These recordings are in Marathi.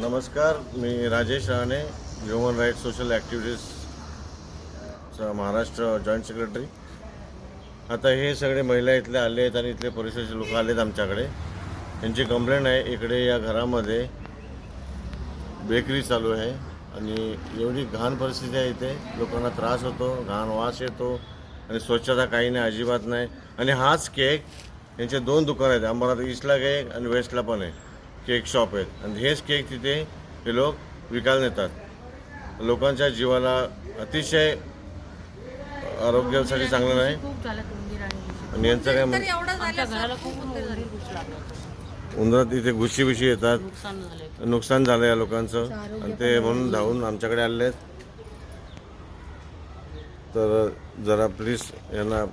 नमस्कार मी Rajesh Rane human right social ॲक्टिव्हिटीजचा Maharashtra joint secretary आता हे सगळे महिला इथले आले आहेत आणि इथले परिसराचे लोक आले आहेत आमच्याकडे. त्यांची कंप्लेंट आहे इकडे या घरामध्ये बेकरी चालू आहे आणि एवढी घाण परिस्थिती आहे इथे. लोकांना त्रास होतो घाण वास येतो आणि स्वच्छता काही नाही अजिबात नाही. आणि हाच केक यांचे दोन दुकान आहेत अंबरनाथ ईस्टला केक आणि वेस्टला पण आहे केक शॉप आहेत. आणि हेच केक तिथे हे लोक विकायला नेतात. लोकांच्या जीवाला अतिशय आरोग्यासाठी चांगलं नाही. खूप झालं उंदीर आणि घुशी. यांचं काय. उंदरात इथे घुशी बिशी येतात. नुकसान झालं या लोकांचं. आणि ते म्हणून धावून आमच्याकडे आले आहेत तर जरा प्लीज यांना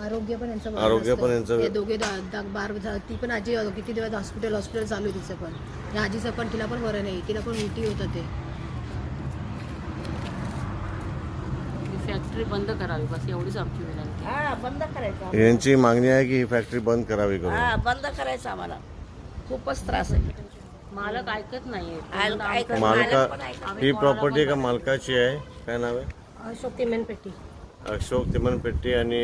आरोग्य पण यांचं आरोग्य पण यांचं- हे दोघे दा- दा- बार झा- ती पण आजी किती दिवस हॉस्पिटल हॉस्पिटल चालू आहे तिचं पण. या आजीचं पण तिला पण बरं नाही. तिला पण उलटी होतं ते. ही फॅक्टरी बंद करावी बस एवढीच आमची विनंती. हा बंद करायचं यांची मागणी आहे की ही फॅक्टरी बंद करावी करून. हा बंद करायचं आम्हाला. खूपच त्रास आहे. मालक ऐकत नाहीये. मालका पण ऐका. ही प्रॉपर्टी का मालकाची आहे. काय नाव आहे? अशोक पेटी अशोक तिमनपेट्टी आणि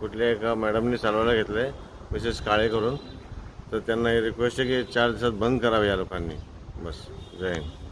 कुठल्या एका मॅडमनी चालवायला घेतलं आहे मिसेस काळे करून. तर त्यांना ही रिक्वेस्ट आहे की चार दिवसात बंद करावे या लोकांनी. बस. जय हिंद.